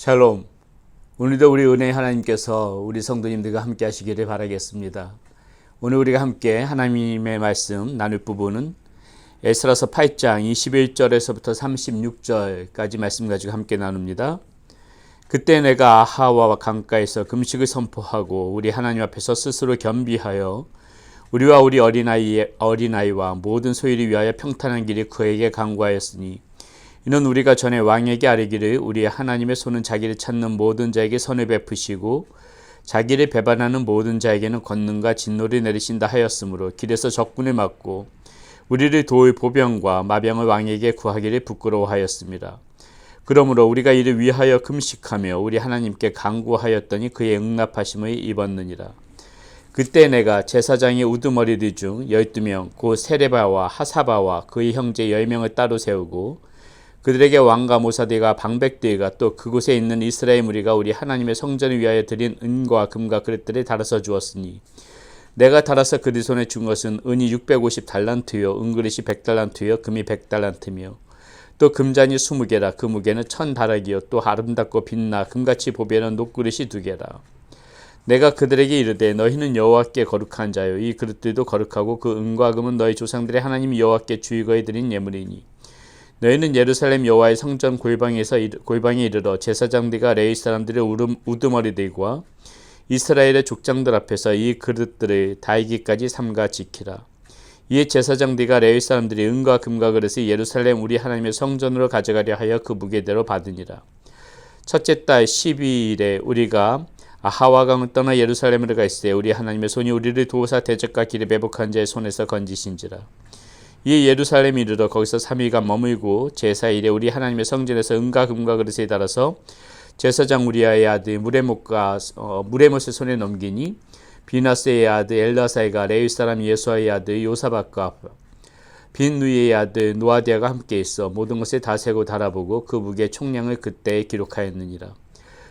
샬롬. 오늘도 우리 은혜 하나님께서 우리 성도님들과 함께 하시기를 바라겠습니다. 오늘 우리가 함께 하나님의 말씀 나눌 부분은 에스라서 8장 21절에서부터 36절까지 말씀 가지고 함께 나눕니다. 그때 내가 아하와 강가에서 금식을 선포하고 우리 하나님 앞에서 스스로 겸비하여 우리와 우리 어린아이, 어린아이와 모든 소유를 위하여 평탄한 길이 그에게 강구하였으니 이는 우리가 전에 왕에게 아뢰기를 우리의 하나님의 손은 자기를 찾는 모든 자에게 선을 베푸시고 자기를 배반하는 모든 자에게는 권능과 진노를 내리신다 하였으므로 길에서 적군을 막고 우리를 도울 보병과 마병을 왕에게 구하기를 부끄러워하였습니다. 그러므로 우리가 이를 위하여 금식하며 우리 하나님께 간구하였더니 그의 응답하심을 입었느니라. 그때 내가 제사장의 우두머리들 중 열두 명, 곧 세레바와 하사바와 그의 형제 열 명을 따로 세우고 그들에게 왕과 모사들과 방백들과 또 그곳에 있는 이스라엘 무리가 우리 하나님의 성전을 위하여 드린 은과 금과 그릇들을 달아서 주었으니 내가 달아서 그들 손에 준 것은 은이 650 달란트요 은그릇이 100 달란트요 금이 100 달란트며 또 금잔이 20개라 그 무게는 천 다락이요 또 아름답고 빛나 금같이 보배는 녹그릇이 두 개라. 내가 그들에게 이르되 너희는 여호와께 거룩한 자요 이 그릇들도 거룩하고 그 은과 금은 너희 조상들의 하나님 여호와께 주의거에 드린 예물이니 너희는 예루살렘 여호와의 성전 골방에서 골방에 이르러 제사장들과 레위 사람들의 우두머리 들과 이스라엘의 족장들 앞에서 이 그릇들을 다이기까지 삼가 지키라. 이에 제사장들과 레위 사람들이 은과 금과 그릇을 예루살렘 우리 하나님의 성전으로 가져가려 하여 그 무게대로 받으니라. 첫째 달 12일에 우리가 아하와 강을 떠나 예루살렘으로 가 있으되 우리 하나님의 손이 우리를 도우사 대적과 길에 매복한 자의 손에서 건지신지라. 이 예루살렘에 이르러 거기서 3일간 머물고 제사일에 우리 하나님의 성전에서 은과 금과 그릇에 달아서 제사장 우리아의 아들 무레못과 어, 무레못의 손에 넘기니 비나스의 아들 엘라사이가 레위 사람 예수아의 아들 요사박과 빈 누이의 아들 노아디아가 함께 있어 모든 것을 다 세고 달아보고 그 무게 총량을 그때 기록하였느니라.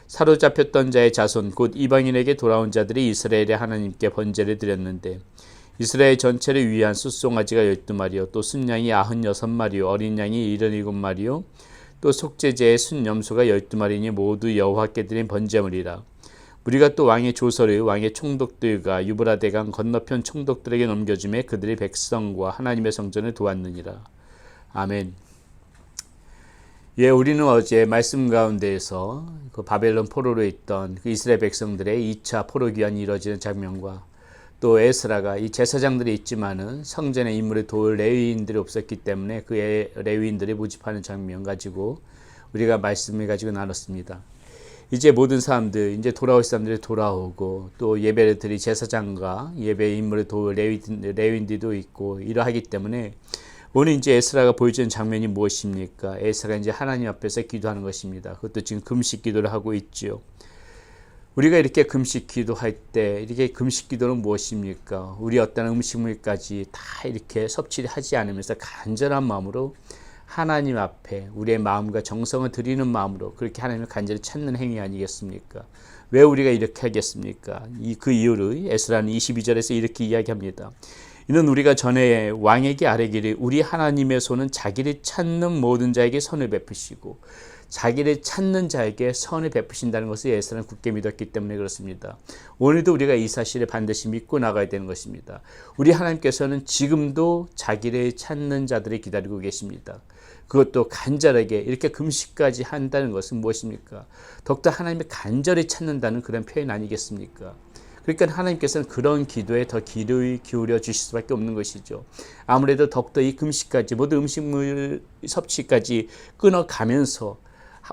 사로잡혔던 자의 자손 곧 이방인에게 돌아온 자들이 이스라엘의 하나님께 번제를 드렸는데 이스라엘 전체를 위한 숫송아지가 열두 마리요 또 순양이 아흔여섯 마리요 어린 양이 일흔일곱 마리요 또 속죄제의 순염소가 열두 마리니 모두 여호와께 드린 번제물이라 우리가 또 왕의 조서를 왕의 총독들과 유브라데강 건너편 총독들에게 넘겨주매 그들이 백성과 하나님의 성전을 도왔느니라 아멘. 예, 우리는 어제 말씀 가운데에서 그 바벨론 포로로 있던 그 이스라엘 백성들의 2차 포로 귀환이 이루어지는 장면과 또 에스라가 이 제사장들이 있지만은 성전의 인물을 도울 레위인들이 없었기 때문에 그 레위인들이 모집하는 장면 가지고 우리가 말씀을 가지고 나눴습니다. 이제 모든 사람들 이제 돌아올 사람들이 돌아오고 또 예배를 드릴 제사장과 예배 인물을 도울 레위, 레위인들도 있고 이러하기 때문에 오늘 이제 에스라가 보여주는 장면이 무엇입니까? 에스라가 이제 하나님 앞에서 기도하는 것입니다. 그것도 지금 금식 기도를 하고 있죠. 우리가 이렇게 금식 기도할 때 이렇게 금식 기도는 무엇입니까? 우리 어떤 음식물까지 다 이렇게 섭취를 하지 않으면서 간절한 마음으로 하나님 앞에 우리의 마음과 정성을 드리는 마음으로 그렇게 하나님을 간절히 찾는 행위 아니겠습니까? 왜 우리가 이렇게 하겠습니까? 이 그 이유를 에스라는 22절에서 이렇게 이야기합니다. 이는 우리가 전에 왕에게 아뢰기를 우리 하나님의 손은 자기를 찾는 모든 자에게 선을 베푸시고 자기를 찾는 자에게 선을 베푸신다는 것을 예수는 굳게 믿었기 때문에 그렇습니다. 오늘도 우리가 이 사실을 반드시 믿고 나가야 되는 것입니다. 우리 하나님께서는 지금도 자기를 찾는 자들을 기다리고 계십니다. 그것도 간절하게 이렇게 금식까지 한다는 것은 무엇입니까? 더욱더 하나님을 간절히 찾는다는 그런 표현 아니겠습니까? 그러니까 하나님께서는 그런 기도에 더 기를 기울여 주실 수밖에 없는 것이죠. 아무래도 더욱더 이 금식까지 모든 음식물 섭취까지 끊어가면서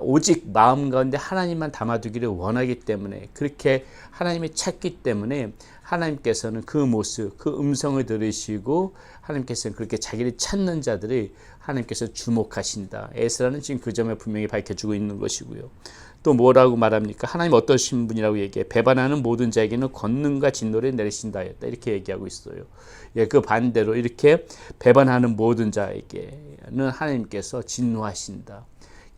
오직 마음 가운데 하나님만 담아두기를 원하기 때문에 그렇게 하나님이 찾기 때문에 하나님께서는 그 모습, 그 음성을 들으시고 하나님께서는 그렇게 자기를 찾는 자들을 하나님께서 주목하신다. 에스라는 지금 그 점을 분명히 밝혀주고 있는 것이고요. 또 뭐라고 말합니까? 하나님 어떠신 분이라고 얘기해? 배반하는 모든 자에게는 권능과 진노를 내리신다. 이렇게 얘기하고 있어요. 예, 그 반대로 이렇게 배반하는 모든 자에게는 하나님께서 진노하신다.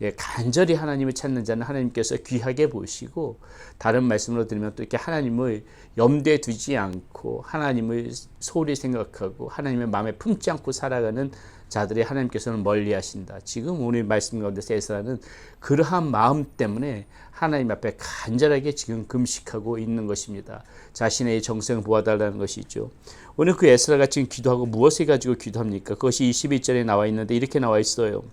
예, 간절히 하나님을 찾는 자는 하나님께서 귀하게 보시고 다른 말씀으로 들으면 또 이렇게 하나님을 염두에 두지 않고 하나님을 소홀히 생각하고 하나님의 마음에 품지 않고 살아가는 자들이 하나님께서는 멀리 하신다. 지금 오늘 말씀 가운데서 에스라는 그러한 마음 때문에 하나님 앞에 간절하게 지금 금식하고 있는 것입니다. 자신의 정성을 보아달라는 것이죠. 오늘 그 에스라가 지금 기도하고 무엇을 가지고 기도합니까? 그것이 21절에 나와 있는데 이렇게 나와 있어요.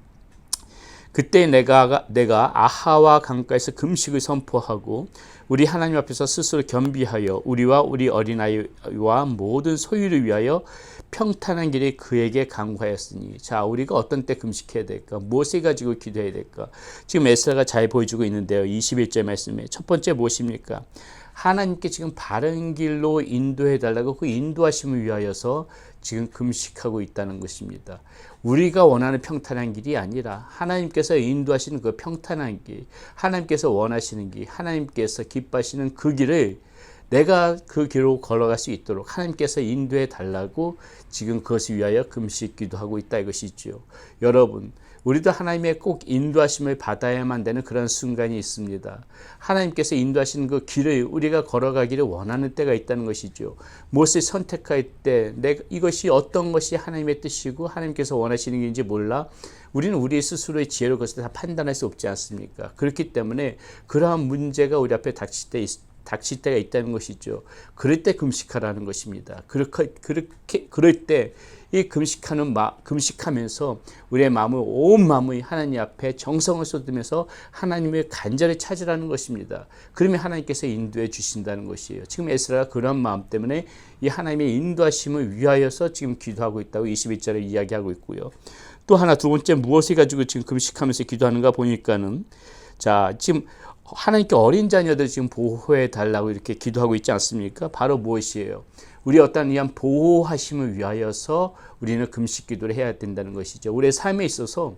그때 내가 내가 아하와 강가에서 금식을 선포하고 우리 하나님 앞에서 스스로 겸비하여 우리와 우리 어린아이와 모든 소유를 위하여 평탄한 길이 그에게 강구하였으니 자 우리가 어떤 때 금식해야 될까? 무엇을 가지고 기도해야 될까? 지금 에스라가 잘 보여주고 있는데요. 21절 말씀에 첫 번째 무엇입니까 하나님께 지금 바른 길로 인도해 달라고 그 인도하심을 위하여서 지금 금식하고 있다는 것입니다. 우리가 원하는 평탄한 길이 아니라 하나님께서 인도하시는 그 평탄한 길, 하나님께서 원하시는 길, 하나님께서 기뻐하시는 그 길을 내가 그 길로 걸어갈 수 있도록 하나님께서 인도해 달라고 지금 그것을 위하여 금식 기도하고 있다 이것이지요. 여러분, 우리도 하나님의 꼭 인도하심을 받아야만 되는 그런 순간이 있습니다. 하나님께서 인도하시는 그 길을 우리가 걸어가기를 원하는 때가 있다는 것이죠. 무엇을 선택할 때 내가 이것이 어떤 것이 하나님의 뜻이고 하나님께서 원하시는 게인지 몰라 우리는 우리 스스로의 지혜로 그것을 다 판단할 수 없지 않습니까? 그렇기 때문에 그러한 문제가 우리 앞에 닥칠 때 있, 닥칠 때가 있다는 것이죠. 그럴 때 금식하라는 것입니다. 그렇게, 그렇게, 그럴 때 이 금식하는 마, 금식하면서 우리의 마음을 온 마음을 하나님 앞에 정성을 쏟으면서 하나님을 간절히 찾으라는 것입니다. 그러면 하나님께서 인도해 주신다는 것이에요. 지금 에스라가 그런 마음 때문에 이 하나님의 인도하심을 위하여서 지금 기도하고 있다고 21절에 이야기하고 있고요. 또 하나 두 번째 무엇을 가지고 지금 금식하면서 기도하는가 보니까는 자 지금 하나님께 어린 자녀들 지금 보호해 달라고 이렇게 기도하고 있지 않습니까? 바로 무엇이에요? 우리 어떤 이한 보호하심을 위하여서 우리는 금식 기도를 해야 된다는 것이죠. 우리의 삶에 있어서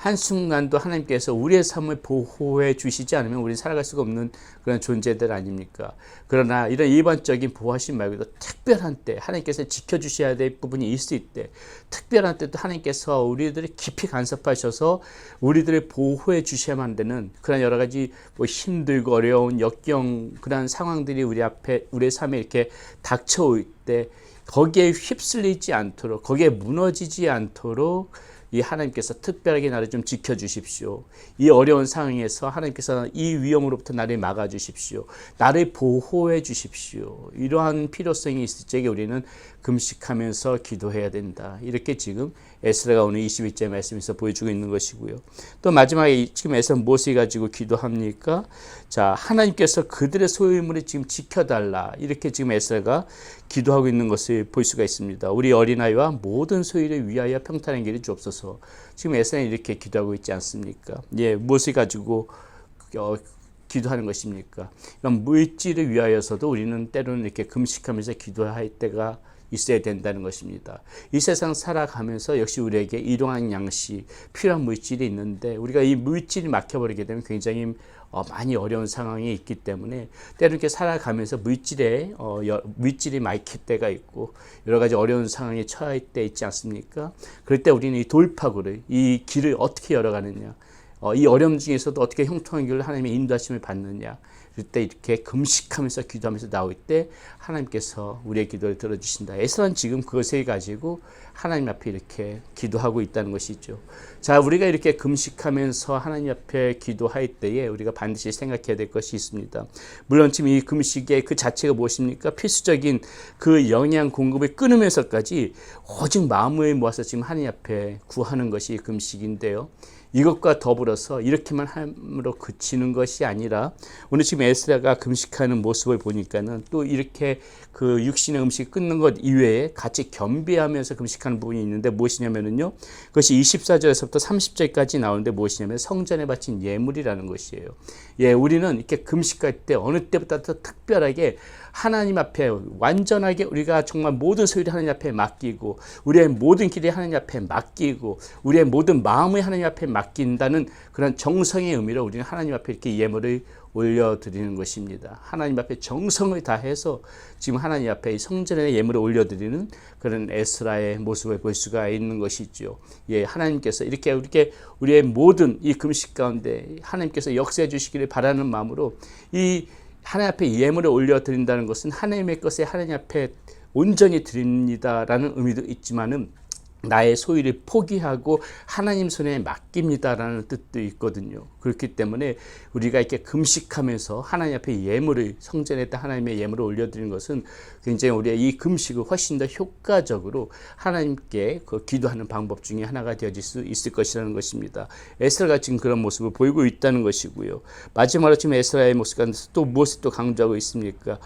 한순간도 하나님께서 우리의 삶을 보호해 주시지 않으면 우리 살아갈 수가 없는 그런 존재들 아닙니까? 그러나 이런 일반적인 보호하심 말고도 특별한 때 하나님께서 지켜주셔야 될 부분이 있을 때 특별한 때도 하나님께서 우리들을 깊이 간섭하셔서 우리들을 보호해 주셔야만 되는 그런 여러 가지 뭐 힘들고 어려운 역경 그런 상황들이 우리 앞에 우리의 삶에 이렇게 닥쳐올 때 거기에 휩쓸리지 않도록 거기에 무너지지 않도록 이 하나님께서 특별하게 나를 좀 지켜주십시오. 이 어려운 상황에서 하나님께서 이 위험으로부터 나를 막아주십시오. 나를 보호해 주십시오. 이러한 필요성이 있을 적에 우리는 금식하면서 기도해야 된다. 이렇게 지금 에스라가 오늘 22절 말씀에서 보여주고 있는 것이고요. 또 마지막에 지금 에스라 무엇을 가지고 기도합니까? 자, 하나님께서 그들의 소유물을 지금 지켜달라. 이렇게 지금 에스라가 기도하고 있는 것을 볼 수가 있습니다. 우리 어린아이와 모든 소유를 위하여 평탄한 길을 주옵소서. 지금 에스라는 이렇게 기도하고 있지 않습니까? 예, 무엇을 가지고 어, 기도하는 것입니까? 이런 물질을 위하여서도 우리는 때로는 이렇게 금식하면서 기도할 때가 있어야 된다는 것입니다. 이 세상 살아가면서 역시 우리에게 일용할 양식, 필요한 물질이 있는데 우리가 이 물질이 막혀버리게 되면 굉장히 어, 많이 어려운 상황이 있기 때문에 때로 이렇게 살아가면서 물질에 어, 여, 물질이 막힐 때가 있고 여러 가지 어려운 상황에 처할 때 있지 않습니까? 그럴 때 우리는 이 돌파구를 이 길을 어떻게 열어가느냐, 어, 이 어려움 중에서도 어떻게 형통한 길을 하나님의 인도하심을 받느냐. 그때 이렇게 금식하면서 기도하면서 나올 때 하나님께서 우리의 기도를 들어주신다. 에서는 지금 그것을 가지고 하나님 앞에 이렇게 기도하고 있다는 것이죠. 자, 우리가 이렇게 금식하면서 하나님 앞에 기도할 때에 우리가 반드시 생각해야 될 것이 있습니다. 물론 지금 이 금식의 그 자체가 무엇입니까? 필수적인 그 영양 공급을 끊으면서까지 오직 마음을 모아서 지금 하나님 앞에 구하는 것이 금식인데요. 이것과 더불어서 이렇게만 함으로 그치는 것이 아니라 오늘 지금 에스라가 금식하는 모습을 보니까는 또 이렇게 그 육신의 음식 끊는 것 이외에 같이 겸비하면서 금식하는 부분이 있는데 무엇이냐면은요. 그것이 24절에서부터 30절까지 나오는데 무엇이냐면 성전에 바친 예물이라는 것이에요. 예, 우리는 이렇게 금식할 때 어느 때보다 더 특별하게 하나님 앞에 완전하게 우리가 정말 모든 소유를 하나님 앞에 맡기고 우리의 모든 길이 하나님 앞에 맡기고 우리의 모든 마음을 하나님 앞에 맡 긴다는 그런 정성의 의미로 우리는 하나님 앞에 이렇게 예물을 올려드리는 것입니다. 하나님 앞에 정성을 다해서 지금 하나님 앞에 성전의 예물을 올려드리는 그런 에스라의 모습을 볼 수가 있는 것이죠. 예, 하나님께서 이렇게 이렇게 우리의 모든 이 금식 가운데 하나님께서 역사해 주시기를 바라는 마음으로 이 하나님 앞에 예물을 올려드린다는 것은 하나님의 것에 하나님 앞에 온전히 드립니다라는 의미도 있지만은 나의 소유를 포기하고 하나님 손에 맡깁니다라는 뜻도 있거든요. 그렇기 때문에 우리가 이렇게 금식하면서 하나님 앞에 예물을 성전에다 하나님의 예물을 올려드리는 것은 굉장히 우리의 이 금식을 훨씬 더 효과적으로 하나님께 그 기도하는 방법 중에 하나가 되어질 수 있을 것이라는 것입니다. 에스라가 지금 그런 모습을 보이고 있다는 것이고요. 마지막으로 지금 에스라의 모습 가운데서 또 무엇을 또 강조하고 있습니까?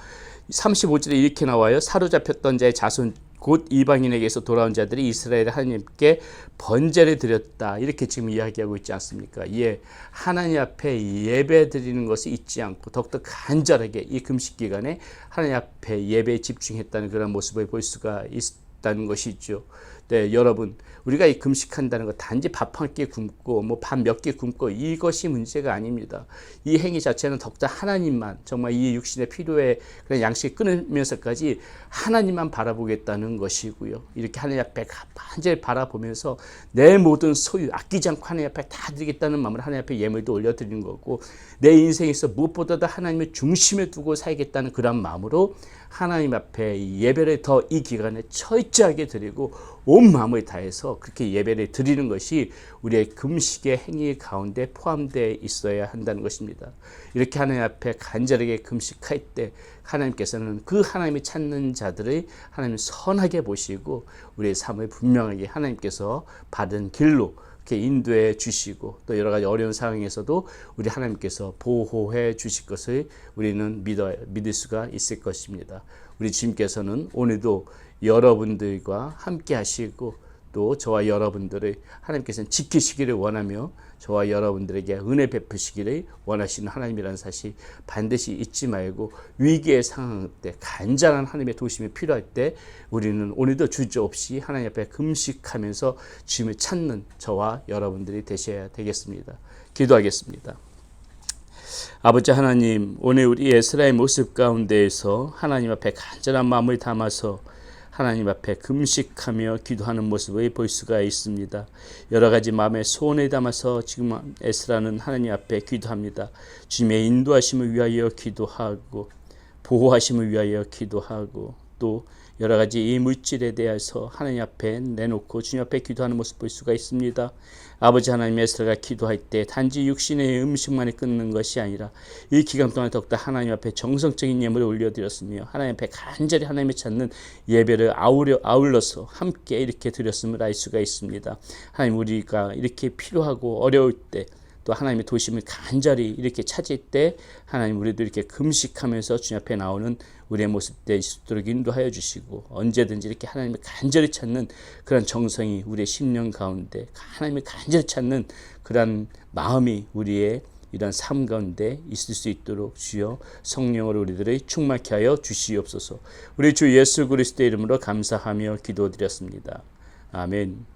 35절에 이렇게 나와요. 사로잡혔던 자의 자손 곧 이방인에게서 돌아온 자들이 이스라엘 하나님께 번제를 드렸다. 이렇게 지금 이야기하고 있지 않습니까? 예. 하나님 앞에 예배 드리는 것이 있지 않고 더욱더 간절하게 이 금식 기간에 하나님 앞에 예배에 집중했다는 그런 모습을 볼 수가 있다는 것이죠. 네, 여러분, 우리가 이 금식한다는 것 단지 밥 한 끼 굶고 뭐 밥몇개 굶고 이것이 문제가 아닙니다. 이 행위 자체는 더욱더 하나님만 정말 이 육신의 필요에 그런 양식을 끊으면서까지 하나님만 바라보겠다는 것이고요. 이렇게 하나님 앞에 반절 바라보면서 내 모든 소유 아끼지 않고 하나님 앞에 다 드리겠다는 마음으로 하나님 앞에 예물도 올려드리는 거고 내 인생에서 무엇보다도 하나님의 중심에 두고 살겠다는 그런 마음으로 하나님 앞에 예배를 더 이 기간에 철저하게 드리고 온 마음을 다해서 그렇게 예배를 드리는 것이 우리의 금식의 행위 가운데 포함되어 있어야 한다는 것입니다. 이렇게 하나님 앞에 간절하게 금식할 때 하나님께서는 그 하나님이 찾는 자들을 하나님 선하게 보시고 우리의 삶을 분명하게 하나님께서 받은 길로 이렇게 인도해 주시고 또 여러 가지 어려운 상황에서도 우리 하나님께서 보호해 주실 것을 우리는 믿어 믿을 수가 있을 것입니다. 우리 주님께서는 오늘도 여러분들과 함께 하시고 또 저와 여러분들을 하나님께서는 지키시기를 원하며 저와 여러분들에게 은혜 베푸시기를 원하시는 하나님이라는 사실 반드시 잊지 말고 위기의 상황 때 간절한 하나님의 도심이 필요할 때 우리는 오늘도 주저없이 하나님 앞에 금식하면서 주님을 찾는 저와 여러분들이 되셔야 되겠습니다. 기도하겠습니다. 아버지 하나님, 오늘 우리 에스라의 모습 가운데에서 하나님 앞에 간절한 마음을 담아서 하나님 앞에 금식하며 기도하는 모습을 볼 수가 있습니다. 여러 가지 마음의 소원을 담아서 지금 에스라는 하나님 앞에 기도합니다. 주님의 인도하심을 위하여 기도하고 보호하심을 위하여 기도하고 또 여러 가지 이 물질에 대해서 하나님 앞에 내놓고 주님 앞에 기도하는 모습 볼 수가 있습니다. 아버지 하나님 에스라가 기도할 때 단지 육신의 음식만이 끊는 것이 아니라 이 기간 동안 더욱더 하나님 앞에 정성적인 예물을 올려드렸으며 하나님 앞에 간절히 하나님을 찾는 예배를 아우려, 아울러서 함께 이렇게 드렸음을 알 수가 있습니다. 하나님 우리가 이렇게 필요하고 어려울 때 또 하나님의 도심을 간절히 이렇게 찾을 때 하나님 우리도 이렇게 금식하면서 주님 앞에 나오는 우리의 모습 될 수 있도록 인도하여 주시고 언제든지 이렇게 하나님을 간절히 찾는 그런 정성이 우리의 심령 가운데 하나님을 간절히 찾는 그런 마음이 우리의 이런 삶 가운데 있을 수 있도록 주여 성령으로 우리들을 충만케 하여 주시옵소서. 우리 주 예수 그리스도의 이름으로 감사하며 기도드렸습니다. 아멘.